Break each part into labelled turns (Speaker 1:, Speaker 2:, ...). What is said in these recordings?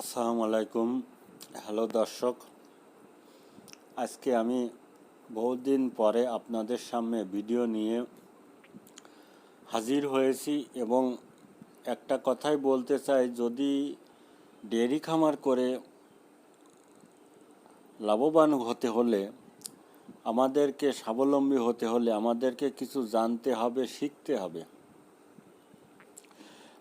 Speaker 1: আসসালামু আলাইকুম। হ্যালো দর্শক, আজকে আমি বহুদিন পরে আপনাদের সামনে ভিডিও নিয়ে হাজির হয়েছি এবং একটা কথাই বলতে চাই, যদি ডেয়ারি খামার করে লাভবান হতে হলে, আমাদেরকে স্বাবলম্বী হতে হলে আমাদেরকে কিছু জানতে হবে, শিখতে হবে।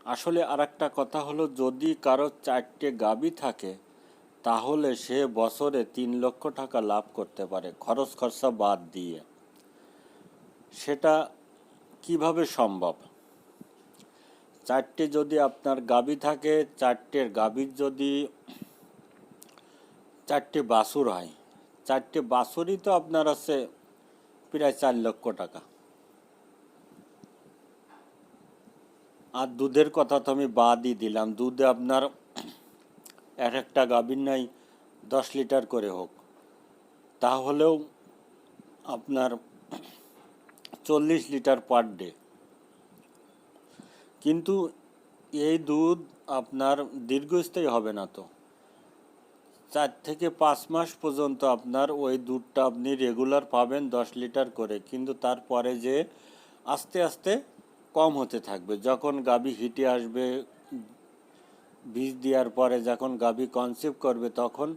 Speaker 1: আসলে আরেকটা কথা হলো, যদি কারও চারটে গাবি থাকে, তাহলে সে বছরে তিন লক্ষ টাকা লাভ করতে পারে, খরচ খরচা বাদ দিয়ে। সেটা কীভাবে সম্ভব? চারটে যদি আপনার গাবি থাকে চারটের গাবির যদি চারটে বাছুর হয়, চারটে বাছুরই তো আপনার আছে প্রায় চার লক্ষ টাকা। আর দুধের কথা তো আমি বাদই দিলাম। দুধে আপনার এক একটা গাভীর নাই দশ লিটার করে হোক। তাহলেও আপনার চল্লিশ লিটার পার ডে। কিন্তু এই দুধ আপনার দীর্ঘস্থায়ী হবে না তো। চার থেকে পাঁচ মাস পর্যন্ত আপনার ওই দুধটা আপনি রেগুলার পাবেন দশ লিটার করে। কিন্তু তারপরে যে আস্তে আস্তে কম হতে থাকবে। যখন গাভী হিটে আসবে বীজ দেওয়ার পরে যখন গাভী কনসিভ করবে, তখন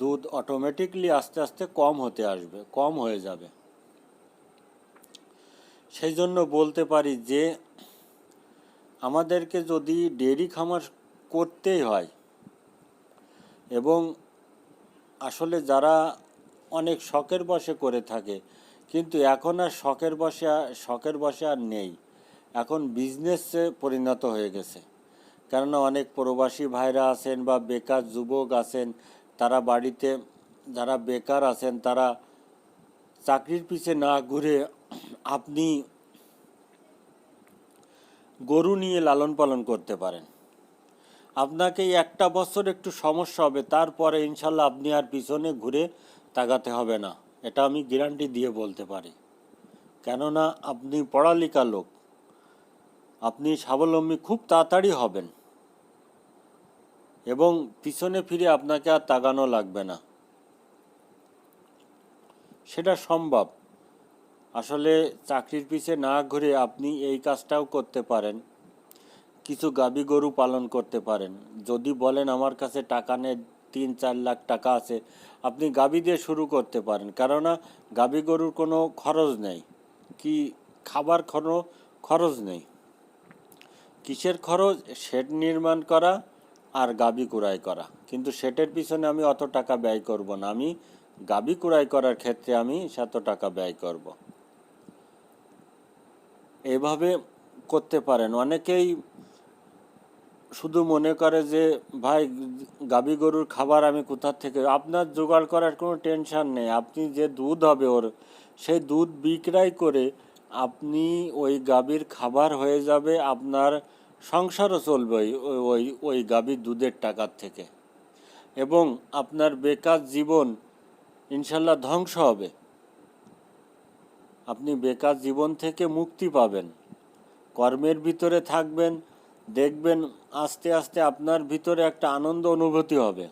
Speaker 1: দুধ অটোমেটিকলি আস্তে আস্তে কম হতে আসবে, কম হয়ে যাবে। সেই জন্য বলতে পারি যে, আমাদেরকে যদি ডেয়ারি খামার করতেই হয়, এবং আসলে যারা অনেক শখের বসে করে থাকে, কিন্তু এখন আর শখের বসে শখের বসে আর নেই। এখন বিজনেসে পরিণত হয়ে গেছে। কেননা অনেক প্রবাসী ভাইরা আছেন বা বেকার যুবক আছেন, তারা বাড়িতে, যারা বেকার আছেন, তারা চাকরির পিছে না ঘুরে আপনি গরু নিয়ে লালন পালন করতে পারেন। আপনাকে একটা বছর একটু সমস্যা হবে, তারপরে ইনশাল্লাহ আপনি আর পিছনে ঘুরে তাকাতে হবে না। এটা আমি গ্যারান্টি দিয়ে বলতে পারি। কেননা আপনি পড়ালেখা লোক আপনি স্বাবলম্বী খুব তাড়াতাড়ি হবেন এবং পিছনে ফিরে আপনাকে আর তাগানো লাগবে না। সেটা সম্ভব। আসলে চাকরির পিছে না ঘুরে আপনি এই কাজটাও করতে পারেন। কিছু গাবি গরু পালন করতে পারেন। যদি বলেন আমার কাছে টাকা নেই, তিন চার লাখ টাকা আছে, আপনি গাবি দিয়ে শুরু করতে পারেন। কেননা গাবি গরুর কোনো খরচ নেই। কি খাবার কোনো খরচ নেই। কিসের খরচ? শেড নির্মাণ করা আর গাবি কুড়াই করা। কিন্তু শেডের পিছনে আমি অত টাকা ব্যয় করব না। আমি গাবি কুড়াই করার ক্ষেত্রে আমি শত টাকা ব্যয় করব। এভাবে করতে পারেন। অনেকেই শুধু মনে করে যে, ভাই, গাবি গরুর খাবার আমি কোথা থেকে আপনার জোগাড় করার কোনো টেনশন নেই। আপনি যে দুধ হবে ওর, সেই দুধ বিক্রয় করে আপনি ওই গাভীর খাবার হয়ে যাবে, আপনার সংসারও চলবে ওই ওই ওই গাভীর দুধের টাকার থেকে। এবং আপনার বেকার জীবন ইনশাল্লাহ ধ্বংস হবে। আপনি বেকার জীবন থেকে মুক্তি পাবেন। কর্মের ভিতরে থাকবেন, দেখবেন আস্তে আস্তে আপনার ভিতরে একটা আনন্দ অনুভূতি হবে।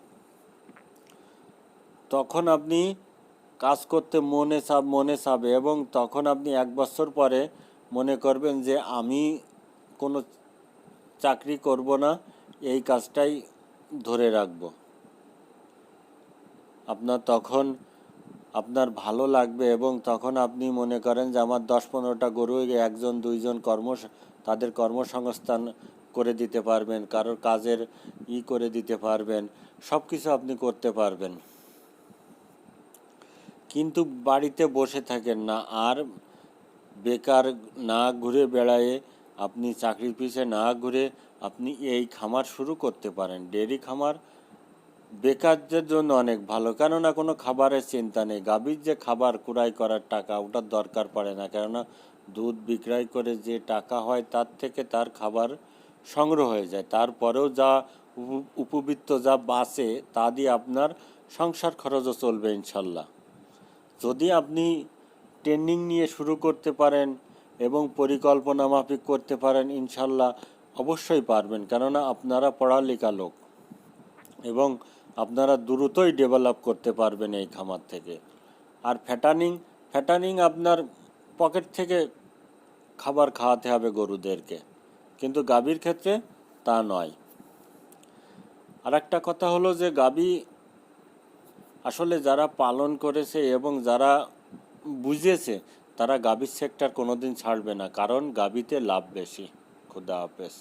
Speaker 1: তখন আপনি কাজ করতে মনে চাপ মনে চাবে এবং তখন আপনি এক বছর পরে মনে করবেন যে আমি কোনো চাকরি করব না, এই কাজটাই ধরে রাখব। আপনার তখন আপনার ভালো লাগবে এবং তখন আপনি মনে করেন যে আমার দশ পনেরোটা গরু, একজন, দুইজন কর্ম তাদের কর্মসংস্থান করে দিতে পারবেন, কারোর কাজের ই করে দিতে পারবেন সব কিছু আপনি করতে পারবেন। কিন্তু বাড়িতে বসে থাকেন না। আর বেকার না ঘুরে বেড়ায়ে আপনি চাকরির পিছে না ঘুরে আপনি এই খামার শুরু করতে পারেন। ডেয়ারি খামার বেকারদের জন্য অনেক ভালো। কেননা কোনো খাবারের চিন্তা নেই। গাভীর যে খাবার কুড়াই করার টাকা ওটার দরকার পড়ে না। কেননা দুধ বিক্রয় করে যে টাকা হয়, তার থেকে তার খাবার সংগ্রহ হয়ে যায়। তারপরেও যা উপবৃত্ত যা বাঁচে, তা দিয়ে আপনার সংসার খরচও চলবে ইনশাল্লাহ। যদি আপনি ট্রেনিং নিয়ে শুরু করতে পারেন এবং পরিকল্পনা মাফিক করতে পারেন, ইনশাল্লাহ অবশ্যই পারবেন। কেননা আপনারা পড়ালেখা লোক এবং আপনারা দ্রুতই ডেভেলপ করতে পারবেন এই খামার থেকে। আর ফ্যাটানিং ফ্যাটানিং আপনার পকেট থেকে খাবার খাওয়াতে হবে গরুদেরকে। কিন্তু গাভীর ক্ষেত্রে তা নয়। আর একটা কথা হলো যে গাভী আসলে যারা পালন করেছে এবং যারা বুঝেছে, তারা গাভীর সেক্টর কোনোদিন ছাড়বে না, কারণ গাভীতে লাভ বেশি। খুদা হাফেজ।